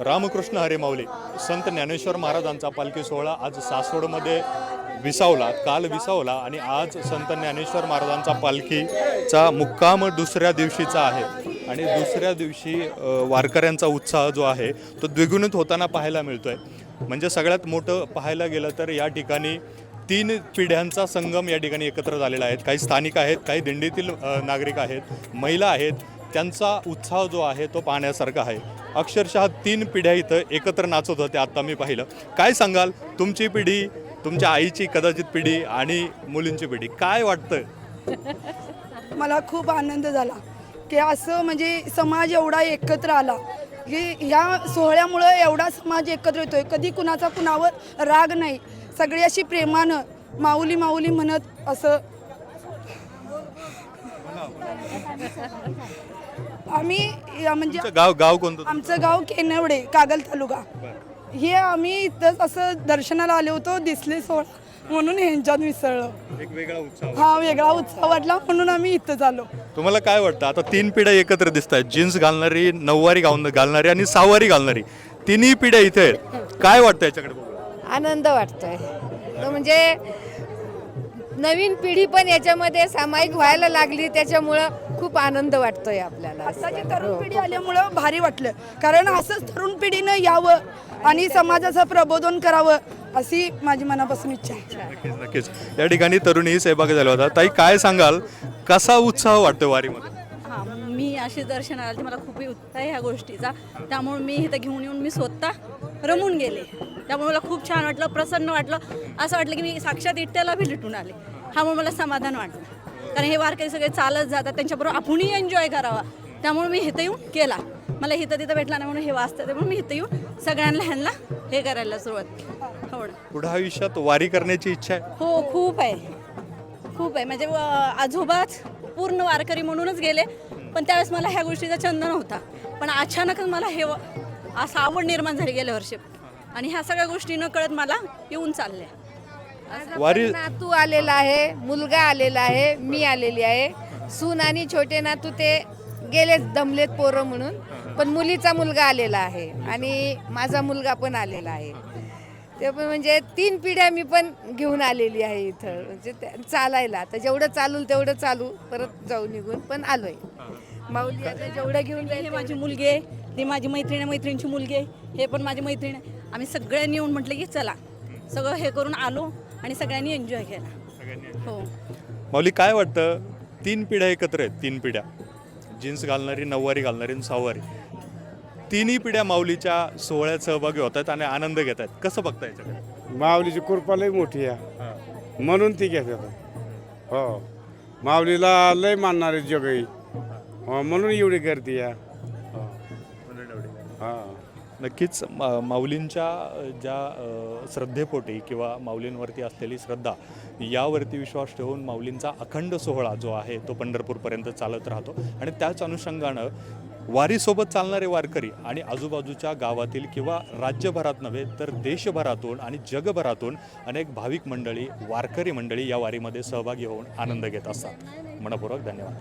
रामकृष्ण हरे संत ज्ञानेश्वर महाराजांचा पालखी सोहळा आज सासवडमध्ये विसावला काल विसावला आणि आज संत ज्ञानेश्वर महाराजांचा पालखीचा मुक्काम दुसऱ्या दिवशीचा आहे. आणि दुसऱ्या दिवशी वारकऱ्यांचा उत्साह जो आहे तो द्विगुणित होताना पाहायला मिळतो आहे म्हणजे सगळ्यात मोठं पाहायला गेलं तर या ठिकाणी तीन पिढ्यांचा संगम या ठिकाणी एकत्र झालेला आहे. काही स्थानिक आहेत काही दिंडीतील नागरिक आहेत महिला आहेत त्यांचा उत्साह जो आहे तो पाहण्यासारखा आहे. अक्षरशः तीन पिढ्या इथं एकत्र नाचत होत्या आत्ता मी पाहिलं. काय सांगाल? तुमची पिढी तुमच्या आईची कदाचित पिढी आणि मुलींची पिढी. काय वाटतं मला खूप आनंद झाला की असं म्हणजे समाज एवढा एकत्र आला. की ह्या सोहळ्यामुळं एवढा समाज एकत्र येतोय. कधी कुणाचा कुणावर राग नाही. सगळी अशी प्रेमानं माऊली माऊली म्हणत असं आम्ही म्हणजे तुमचं गाव गाव कोणतं आमचं गाव केनवडे कागल तालुका. हे आम्ही इथंच असं दर्शनाला आलो होतो दिसले सोहळा म्हणून ह्यांच्यात मिसळलं. एक वेगळा उत्साह हा वेगळा उत्साह वाटला म्हणून आम्ही इथं आलो. तुम्हाला काय वाटतं? आता तीन पिढ्या एकत्र दिसत आहेत जीन्स घालणारी नऊवारी घालून घालणारी आणि सहावारी घालणारी. तिन्ही पिढ्या इथे आहेत. काय वाटतं याच्याकडे बघून? आनंद वाटतोय. तो म्हणजे नवीन पिढी पण याच्यामध्ये सामायिक व्हायला लागली त्याच्यामुळं खूप आनंद वाटतोय आपल्याला. आताची तरुण पिढी आल्यामुळं भारी वाटलं. कारण असंच तरुण पिढीनं यावं आणि समाजाचं प्रबोधन करावं अशी माझी मनापासून इच्छा आहे. नक्कीच नक्कीच. या ठिकाणी तरुणी सहभागी झाल्या होता ताई काय सांगाल? कसा उत्साह वाटतो वारीमध्ये? हां मी अशी दर्शनाला आली मला खूप उत्साह आहे ह्या गोष्टीचा. त्यामुळे मी इथं घेऊन येऊन मी स्वतः रमून गेले. त्यामुळे मला खूप छान वाटलं प्रसन्न वाटलं. असं वाटलं की मी साक्षात इट्ट्याला भेटून आले. ह्यामुळे मला समाधान वाटलं. कारण हे वारकरी सगळे चालत जातात त्यांच्याबरोबर आपणही एन्जॉय करावा. त्यामुळे मी इथं येऊन केला. मला इथं तिथं भेटला नाही म्हणून हे वाचतं म्हणून मी इथं येऊन सगळ्यांना ह्यांना हे करायला सुरुवात केली. हो. पुढे आयुष्यात वारी करण्याची इच्छा आहे? हो खूप आहे. खूप आहे. म्हणजे आजोबाच पूर्ण वारकरी म्हणूनच गेले. पण त्यावेळेस मला ह्या गोष्टीचा छंद नव्हता पण अचानकच मला हे असं आवड निर्माण झाली गेल्या वर्षी. आणि ह्या सगळ्या गोष्टी न कळत मला येऊन चालल्या वारी नातू आलेला आहे मुलगा आलेला आहे मी आलेली आहे. सून आणि छोटे नातू ते गेलेच दमलेत पोरं म्हणून पण मुलीचा मुलगा आलेला आहे आणि माझा मुलगा पण आलेला आहे. ते पण म्हणजे तीन पिढ्या मी पण घेऊन आलेली आहे इथं. म्हणजे त्या- चालायला. तर जेवढं चालू तेवढं चालू परत जाऊ निघून पण आलोय. माऊली आता जेवढं घेऊन हे जाईल माझी मुलगी आहे. ती माझी मैत्रीण आहे मैत्रिणीची मुलगी आहे. हे पण माझी मैत्रीण आहे. आम्ही सगळ्यांनी येऊन म्हटलं की चला सगळं हे करून आलो आणि सगळ्यांनी एन्जॉय केला. हो. माऊली काय वाटतं? तीन पिढ्या एकत्र आहेत तीन पिढ्या. जीन्स घालणारी नऊवारी घालणारी आणि सहावारी. तिन्ही पिढ्या माऊलीच्या सोहळ्यात सहभागी होत आहेत आणि आनंद घेत आहेत. कसं बघता याच्याकडे? माऊलीची कृपा लय मोठी आहे. म्हणून ती घेतात हो. माऊलीला लय मानणारे जगही हो. म्हणून एवढी गर्दी आहे. हो. हा. नक्कीच मा माऊलींच्या ज्या श्रद्धेपोटी किंवा माऊलींवरती असलेली श्रद्धा यावरती विश्वास ठेवून माऊलींचा अखंड सोहळा जो आहे तो पंढरपूरपर्यंत चालत राहतो. आणि त्याच अनुषंगानं वारीसोबत चालणारे वारकरी आणि आजूबाजूच्या गावातील किंवा राज्यभरात नव्हे तर देशभरातून आणि जगभरातून अनेक भाविक मंडळी वारकरी मंडळी या वारीमध्ये सहभागी होऊन आनंद घेत असतात. मनपूर्वक धन्यवाद.